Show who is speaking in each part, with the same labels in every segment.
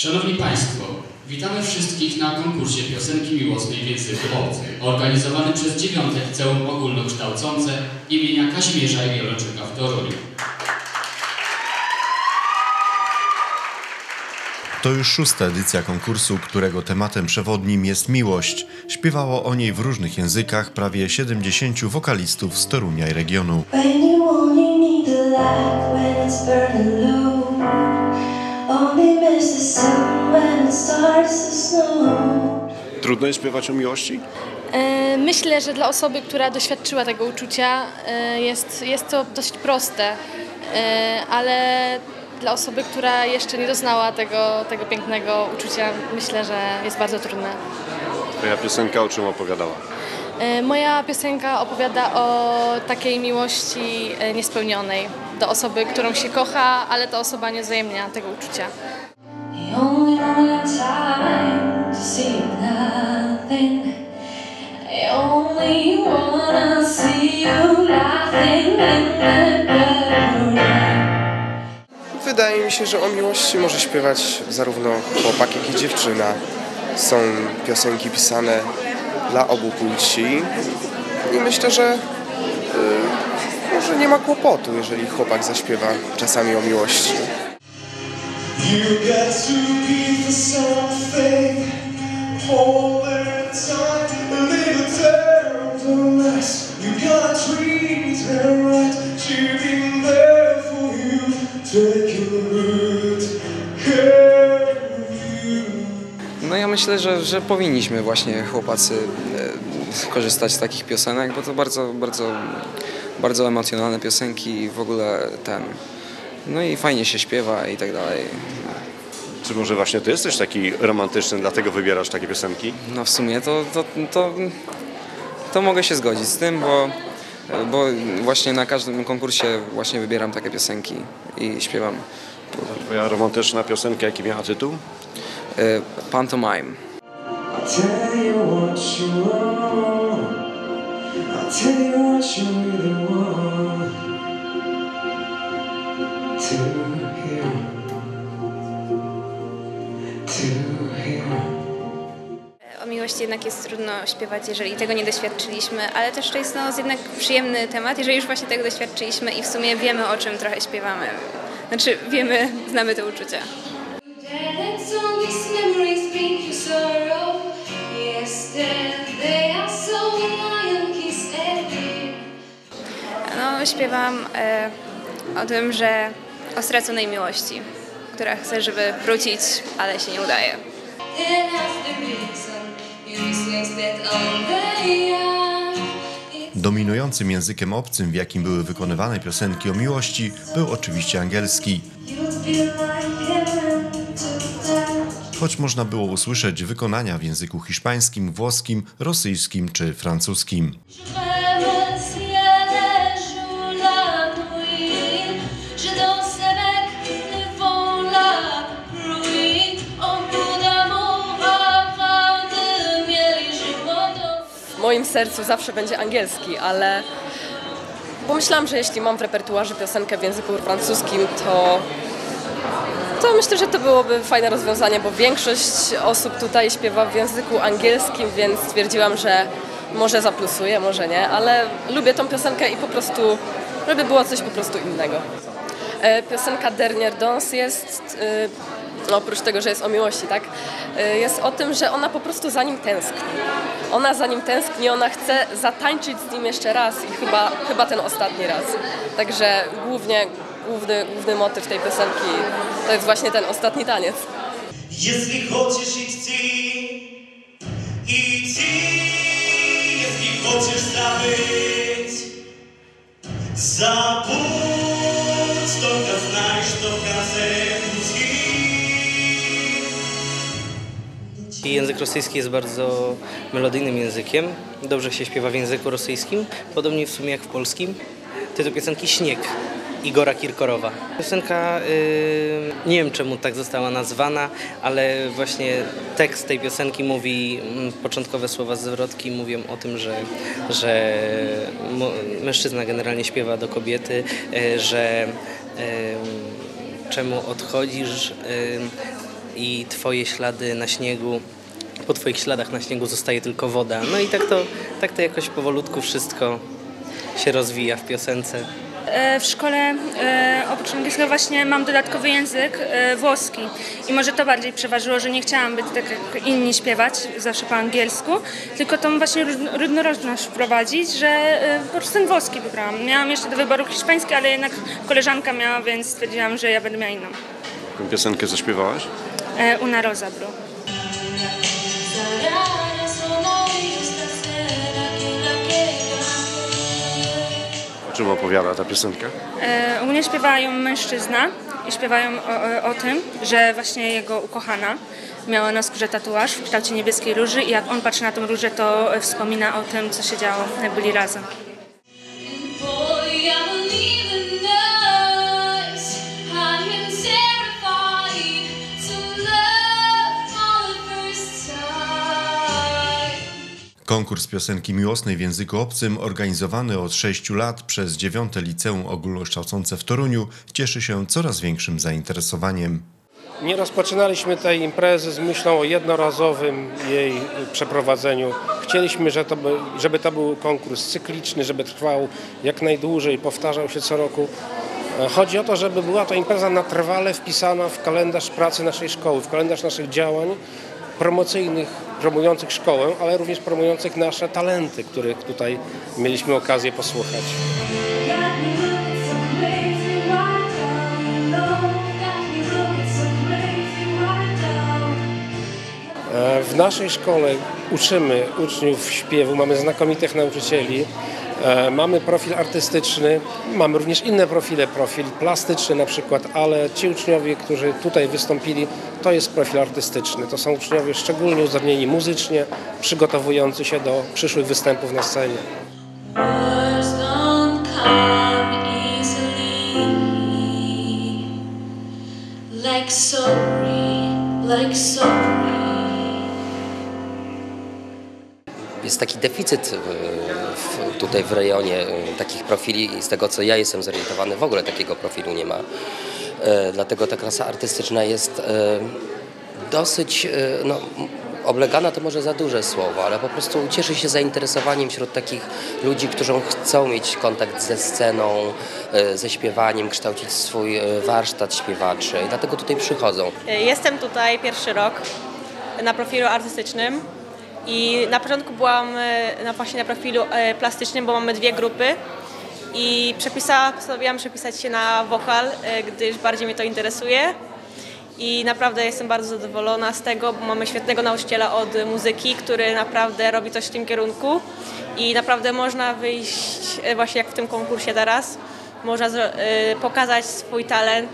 Speaker 1: Szanowni Państwo, witamy wszystkich na konkursie piosenki miłosnej w języku obcym, organizowany przez dziewiąte liceum ogólnokształcące imienia Kazimierza Jagiełloczyka w Toruniu.
Speaker 2: To już szósta edycja konkursu, którego tematem przewodnim jest miłość. Śpiewało o niej w różnych językach prawie 70 wokalistów z Torunia i regionu.
Speaker 3: When you only need the light when it's burning low.
Speaker 4: Trudno jest śpiewać o miłości?
Speaker 5: E, Myślę, że dla osoby, która doświadczyła tego uczucia, e, jest, jest to dość proste, E, ale dla osoby, która jeszcze nie doznała tego, tego pięknego uczucia, myślę, że jest bardzo trudne.
Speaker 4: Twoja piosenka o czym opowiadała?
Speaker 5: Moja piosenka opowiada o takiej miłości niespełnionej do osoby, którą się kocha, ale ta osoba nie wzajemnia tego uczucia.
Speaker 3: Time to see nothing. I only wanna see you laughing in the dark.
Speaker 6: Wydaje mi się, że o miłości może śpiewać zarówno chłopak, jak i dziewczyna. Są piosenki pisane dla obu płci i myślę, że y, może nie ma kłopotu, jeżeli chłopak zaśpiewa czasami o miłości.
Speaker 7: You got to be
Speaker 8: No ja myślę, że, że powinniśmy właśnie chłopacy e, korzystać z takich piosenek, bo to bardzo, bardzo, bardzo emocjonalne piosenki i w ogóle ten. No i fajnie się śpiewa i tak dalej.
Speaker 4: Czy może właśnie ty jesteś taki romantyczny, dlatego wybierasz takie piosenki?
Speaker 8: No w sumie to, to, to, to mogę się zgodzić z tym, bo, bo właśnie na każdym konkursie właśnie wybieram takie piosenki i śpiewam.
Speaker 4: Twoja romantyczna piosenka, jaki miała tytuł?
Speaker 8: E, Pantomime.
Speaker 7: I'll tell you what you
Speaker 9: jednak jest trudno śpiewać, jeżeli tego nie doświadczyliśmy, ale też to jest no, jednak przyjemny temat, jeżeli już właśnie tego doświadczyliśmy i w sumie wiemy o czym trochę śpiewamy. Znaczy wiemy, znamy te uczucia. No, śpiewam e, o tym, że o straconej miłości, która chce, żeby wrócić, ale się nie udaje.
Speaker 3: After reason,
Speaker 2: Dominującym językiem obcym, w jakim były wykonywane piosenki o miłości, był oczywiście angielski. Choć można było usłyszeć wykonania w języku hiszpańskim, włoskim, rosyjskim czy francuskim.
Speaker 10: Moim sercu zawsze będzie angielski, ale pomyślałam, że jeśli mam w repertuarze piosenkę w języku francuskim, to, to myślę, że to byłoby fajne rozwiązanie, bo większość osób tutaj śpiewa w języku angielskim, więc stwierdziłam, że może zaplusuję, może nie, ale lubię tą piosenkę i po prostu, żeby było coś po prostu innego. E, Piosenka Dernier Dance jest, no oprócz tego, że jest o miłości, tak, y, jest o tym, że ona po prostu za nim tęskni. Ona za nim tęskni, ona chce zatańczyć z nim jeszcze raz i chyba, chyba ten ostatni raz. Także głównie, główny, główny motyw tej piosenki to jest właśnie ten ostatni taniec.
Speaker 7: Jeśli chcesz iść ty, idź ty, jeśli chcesz zabyć, zabój.
Speaker 11: Język rosyjski jest bardzo melodyjnym językiem. Dobrze się śpiewa w języku rosyjskim, podobnie w sumie jak w polskim. Tytuł piosenki Śnieg Igora Kirkorowa. Piosenka, y, nie wiem czemu tak została nazwana, ale właśnie tekst tej piosenki mówi, mm, początkowe słowa zwrotki mówią o tym, że, że mężczyzna generalnie śpiewa do kobiety, y, że y, czemu odchodzisz, y, i twoje ślady na śniegu, po twoich śladach na śniegu zostaje tylko woda. No i tak to, tak to jakoś powolutku wszystko się rozwija w piosence.
Speaker 12: E, W szkole e, oprócz angielskiego właśnie mam dodatkowy język e, włoski i może to bardziej przeważyło, że nie chciałam być tak jak inni śpiewać, zawsze po angielsku, tylko tą właśnie różno- różnorodność wprowadzić, że po prostu ten włoski wybrałam. Miałam jeszcze do wyboru hiszpański, ale jednak koleżanka miała, więc stwierdziłam, że ja będę miała inną.
Speaker 4: Tę piosenkę zaśpiewałaś?
Speaker 12: E, Una Rosa Blu.
Speaker 4: O czym opowiada ta piosenka?
Speaker 12: E, U mnie śpiewają mężczyzna i śpiewają o, o, o tym, że właśnie jego ukochana miała na skórze tatuaż w kształcie niebieskiej róży i jak on patrzy na tą różę, to e, wspomina o tym, co się działo, byli razem.
Speaker 2: Konkurs piosenki miłosnej w języku obcym, organizowany od 6 lat przez dziewiąte liceum ogólnokształcące w Toruniu, cieszy się coraz większym zainteresowaniem.
Speaker 13: Nie rozpoczynaliśmy tej imprezy z myślą o jednorazowym jej przeprowadzeniu. Chcieliśmy, żeby to był konkurs cykliczny, żeby trwał jak najdłużej, powtarzał się co roku. E, Chodzi o to, żeby była to impreza na trwale wpisana w kalendarz pracy naszej szkoły, w kalendarz naszych działań promocyjnych, promujących szkołę, ale również promujących nasze talenty, których tutaj mieliśmy okazję posłuchać. E, W naszej szkole uczymy uczniów śpiewu, mamy znakomitych nauczycieli, mamy profil artystyczny, mamy również inne profile, profil plastyczny na przykład, ale ci uczniowie, którzy tutaj wystąpili, to jest profil artystyczny. To są uczniowie szczególnie uzdolnieni muzycznie, przygotowujący się do przyszłych występów na scenie.
Speaker 3: Like sorry, like sorry.
Speaker 14: Jest taki deficyt y, w, tutaj w rejonie y, takich profili i z tego co ja jestem zorientowany w ogóle takiego profilu nie ma. E, Dlatego ta klasa artystyczna jest e, dosyć e, no, oblegana to może za duże słowo, ale po prostu cieszy się zainteresowaniem wśród takich ludzi, którzy chcą mieć kontakt ze sceną, e, ze śpiewaniem, kształcić swój e, warsztat śpiewaczy i dlatego tutaj przychodzą.
Speaker 15: Jestem tutaj pierwszy rok na profilu artystycznym i na początku byłam e, na, właśnie na profilu e, plastycznym, bo mamy dwie grupy. I postanowiłam przepisać się na wokal, e, gdyż bardziej mnie to interesuje. I naprawdę jestem bardzo zadowolona z tego, bo mamy świetnego nauczyciela od muzyki, który naprawdę robi coś w tym kierunku. I naprawdę można wyjść właśnie jak w tym konkursie teraz, można pokazać swój talent.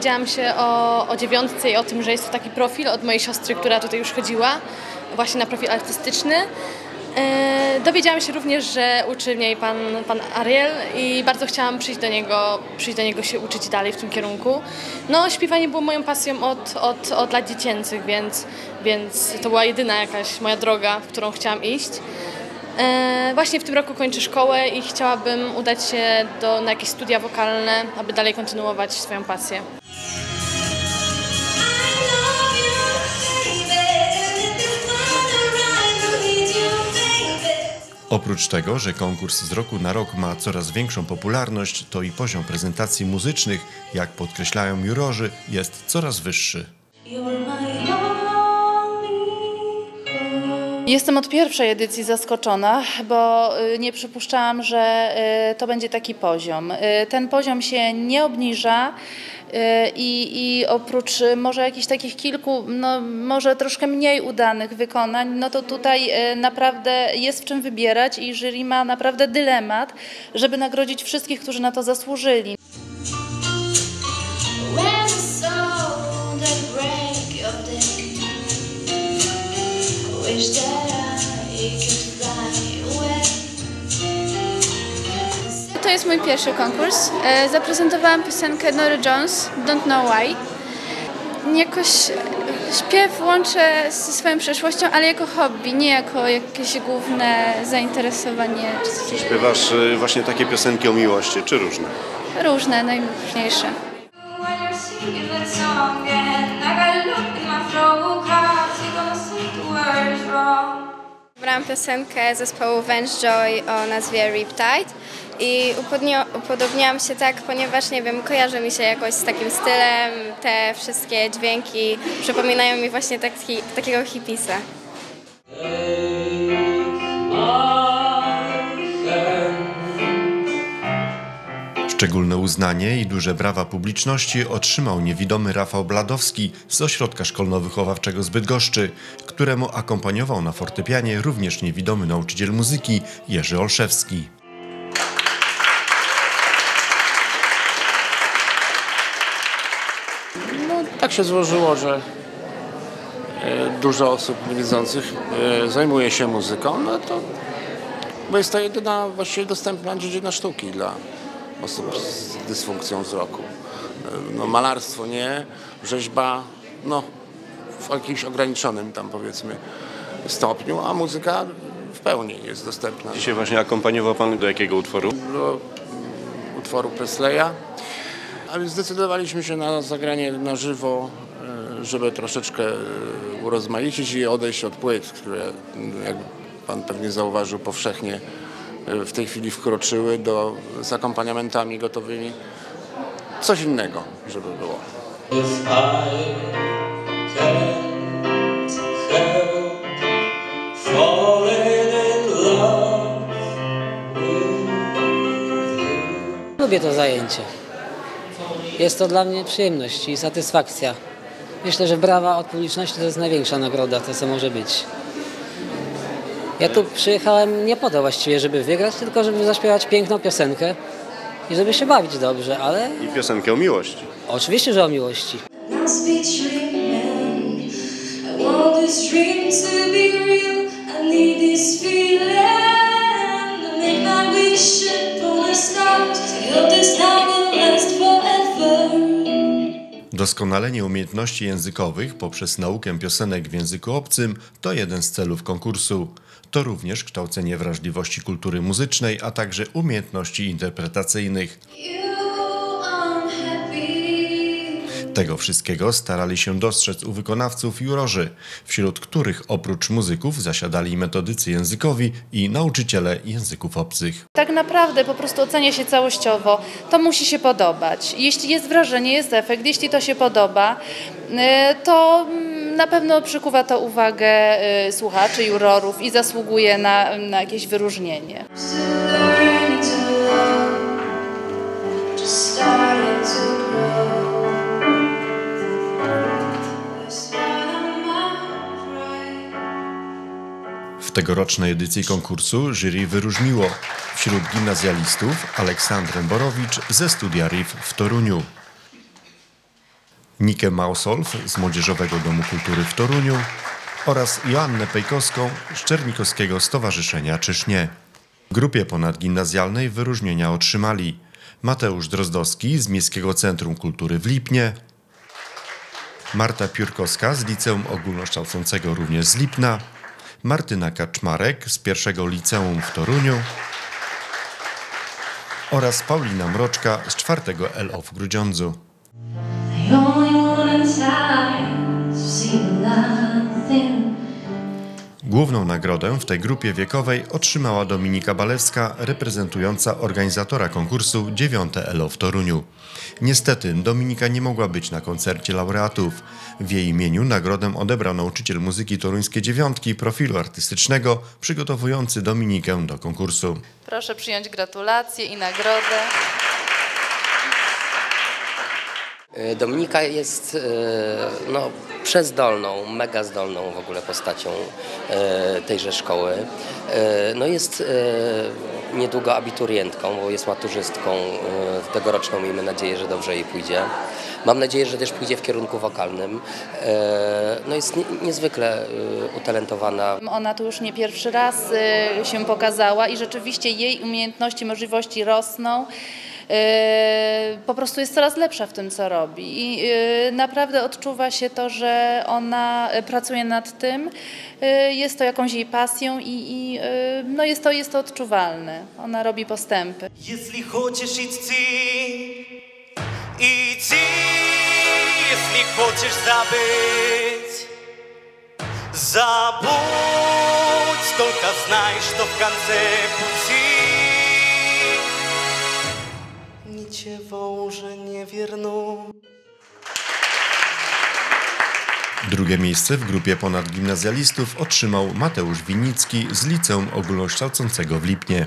Speaker 5: Dowiedziałam się o, o dziewiątce i o tym, że jest to taki profil od mojej siostry, która tutaj już chodziła, właśnie na profil artystyczny. E, dowiedziałam się również, że uczy mnie pan, pan Ariel i bardzo chciałam przyjść do niego, przyjść do niego się uczyć dalej w tym kierunku. No, śpiewanie było moją pasją od, od, od lat dziecięcych, więc, więc to była jedyna jakaś moja droga, w którą chciałam iść. E, właśnie w tym roku kończę szkołę i chciałabym udać się do, na jakieś studia wokalne, aby dalej kontynuować swoją pasję.
Speaker 2: Oprócz tego, że konkurs z roku na rok ma coraz większą popularność, to i poziom prezentacji muzycznych, jak podkreślają jurorzy, jest coraz wyższy.
Speaker 16: Jestem od pierwszej edycji zaskoczona, bo y, nie przypuszczałam, że y, to będzie taki poziom. Y, Ten poziom się nie obniża. I, I oprócz może jakichś takich kilku, no może troszkę mniej udanych wykonań, no to tutaj naprawdę jest w czym wybierać i jury ma naprawdę dylemat, żeby nagrodzić wszystkich, którzy na to zasłużyli.
Speaker 17: To jest mój pierwszy konkurs. E, Zaprezentowałam piosenkę Nory Jones, Don't Know Why. Jakoś śpiew łączę ze swoją przeszłością, ale jako hobby, nie jako jakieś główne zainteresowanie. czy.
Speaker 4: Śpiewasz y, właśnie takie piosenki o miłości, czy różne?
Speaker 17: Różne, najróżniejsze.
Speaker 3: When you're singing that song and I got a look in my throat
Speaker 9: Wybrałam piosenkę zespołu Vance o nazwie Riptide i upodobniłam się tak, ponieważ nie wiem, kojarzy mi się jakoś z takim stylem, te wszystkie dźwięki przypominają mi właśnie taki, takiego hipisa.
Speaker 2: Szczególne uznanie i duże brawa publiczności otrzymał niewidomy Rafał Bladowski z Ośrodka Szkolno-Wychowawczego z Bydgoszczy, któremu akompaniował na fortepianie również niewidomy nauczyciel muzyki Jerzy Olszewski.
Speaker 18: No, tak się złożyło, że e, dużo osób widzących e, zajmuje się muzyką, no to bo jest to jedyna właściwie dostępna dziedzina sztuki dla osób z dysfunkcją wzroku. No, malarstwo nie, rzeźba no, w jakimś ograniczonym tam powiedzmy stopniu, a muzyka w pełni jest dostępna.
Speaker 4: Dzisiaj właśnie akompaniował Pan do jakiego utworu?
Speaker 18: do utworu Presleya. Ale zdecydowaliśmy się na zagranie na żywo, e, żeby troszeczkę e, urozmaicić i odejść od płyt, które, jak pan pewnie zauważył, powszechnie w tej chwili wkroczyły do, z akompaniamentami gotowymi. Coś innego, żeby było.
Speaker 19: Lubię to zajęcie. Jest to dla mnie przyjemność i satysfakcja. Myślę, że brawa od publiczności to jest największa nagroda, to co może być. Ja tu przyjechałem nie po to właściwie, żeby wygrać, tylko żeby zaśpiewać piękną piosenkę i żeby się bawić dobrze, ale
Speaker 4: I piosenkę o miłości.
Speaker 19: oczywiście, że o miłości.
Speaker 2: Doskonalenie umiejętności językowych poprzez naukę piosenek w języku obcym to jeden z celów konkursu. To również kształcenie wrażliwości kultury muzycznej, a także umiejętności interpretacyjnych. Tego wszystkiego starali się dostrzec u wykonawców jurorzy, wśród których oprócz muzyków zasiadali metodycy językowi i nauczyciele języków obcych.
Speaker 16: Tak naprawdę po prostu ocenia się całościowo. To musi się podobać. Jeśli jest wrażenie, jest efekt, jeśli to się podoba, y, to mm, na pewno przykuwa to uwagę y, słuchaczy, jurorów i zasługuje na, na jakieś wyróżnienie.
Speaker 2: W tegorocznej edycji konkursu jury wyróżniło wśród gimnazjalistów Aleksandrę Borowicz ze studia RIF w Toruniu, Nikę Mausolf z Młodzieżowego Domu Kultury w Toruniu oraz Joannę Pejkowską z Czernikowskiego Stowarzyszenia Czysznie. W grupie ponadgimnazjalnej wyróżnienia otrzymali Mateusz Drozdowski z Miejskiego Centrum Kultury w Lipnie, Marta Piórkowska z Liceum Ogólnokształcącego również z Lipna, Martyna Kaczmarek z pierwszego liceum w Toruniu oraz Paulina Mroczka z czwartego LO w Grudziądzu. Główną nagrodę w tej grupie wiekowej otrzymała Dominika Balewska, reprezentująca organizatora konkursu 9 LO w Toruniu. Niestety Dominika nie mogła być na koncercie laureatów. W jej imieniu nagrodę odebrał nauczyciel muzyki toruńskiej dziewiątki profilu artystycznego, przygotowujący Dominikę do konkursu.
Speaker 16: Proszę przyjąć gratulacje i nagrodę.
Speaker 14: E, Dominika jest e, no, przezdolną, mega zdolną w ogóle postacią e, tejże szkoły. No jest niedługo abiturientką, bo jest maturzystką tegoroczną. Miejmy nadzieję, że dobrze jej pójdzie. Mam nadzieję, że też pójdzie w kierunku wokalnym. No jest nie- niezwykle utalentowana.
Speaker 16: Ona tu już nie pierwszy raz się pokazała i rzeczywiście jej umiejętności, możliwości rosną. Y, Po prostu jest coraz lepsza w tym, co robi. I y, naprawdę odczuwa się to, że ona y, pracuje nad tym. Y, Jest to jakąś jej pasją i, i y, no jest, to, jest to odczuwalne. Ona robi postępy.
Speaker 7: Если хочешь идти, иди, если хочешь забыть, забудь, только знай, что в конце пути swą, że wierną.
Speaker 2: Drugie miejsce w grupie ponad gimnazjalistów otrzymał Mateusz Winicki z Liceum Ogólnokształcącego w Lipnie.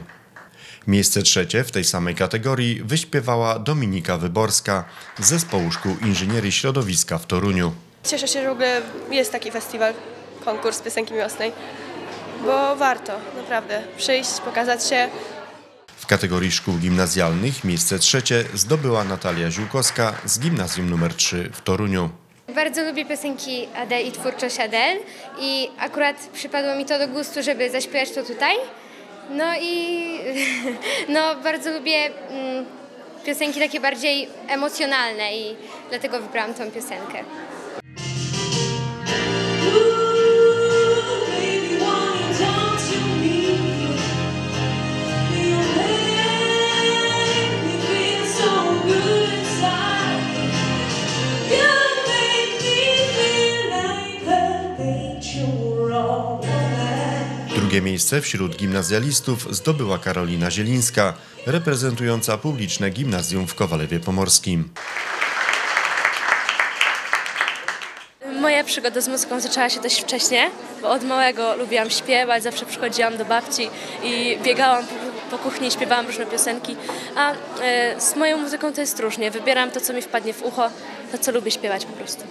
Speaker 2: Miejsce trzecie w tej samej kategorii wyśpiewała Dominika Wyborska z Zespołu Szkół Inżynierii Środowiska w Toruniu.
Speaker 20: Cieszę się, że w ogóle jest taki festiwal, konkurs piosenki miłosnej, bo warto naprawdę przyjść, pokazać się,
Speaker 2: w kategorii szkół gimnazjalnych miejsce trzecie zdobyła Natalia Ziółkowska z Gimnazjum nr 3 w Toruniu.
Speaker 21: Bardzo lubię piosenki Adele i twórczość Adele i akurat przypadło mi to do gustu, żeby zaśpiewać to tutaj. No i no, bardzo lubię mm, piosenki takie bardziej emocjonalne i dlatego wybrałam tą piosenkę.
Speaker 2: Drugie miejsce wśród gimnazjalistów zdobyła Karolina Zielińska, reprezentująca publiczne gimnazjum w Kowalewie Pomorskim.
Speaker 5: Moja przygoda z muzyką zaczęła się dość wcześnie, bo od małego lubiłam śpiewać, zawsze przychodziłam do babci i biegałam po, kuchni, śpiewałam różne piosenki, a e, z moją muzyką to jest różnie. Wybieram to, co mi wpadnie w ucho, to, co lubię śpiewać po prostu.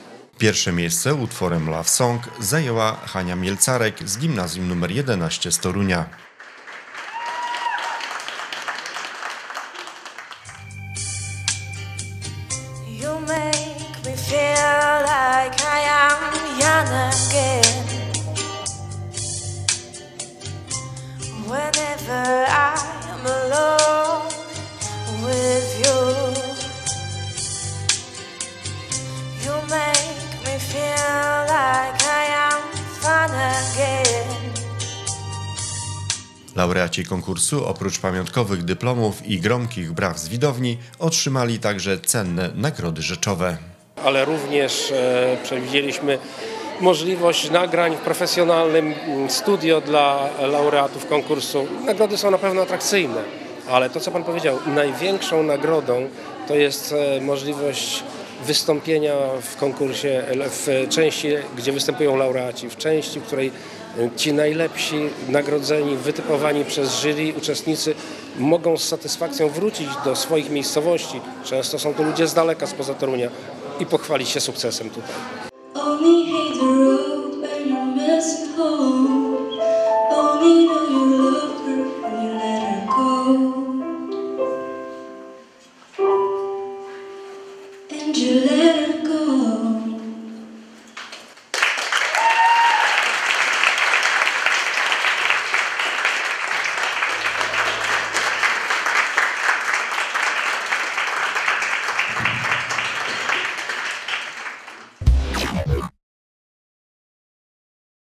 Speaker 2: Pierwsze miejsce utworem Love Song zajęła Hania Mielcarek z Gimnazjum nr 11 z Torunia. Konkursu oprócz pamiątkowych dyplomów i gromkich braw z widowni otrzymali także cenne nagrody rzeczowe.
Speaker 13: ale również e, przewidzieliśmy możliwość nagrań w profesjonalnym mm, studio dla laureatów konkursu. Nagrody są na pewno atrakcyjne, ale to, co Pan powiedział, największą nagrodą to jest e, możliwość wystąpienia w konkursie, e, w części, gdzie występują laureaci, w części, w której ci najlepsi, nagrodzeni, wytypowani przez jury uczestnicy mogą z satysfakcją wrócić do swoich miejscowości. Często są to ludzie z daleka, spoza Torunia i pochwalić się sukcesem tutaj.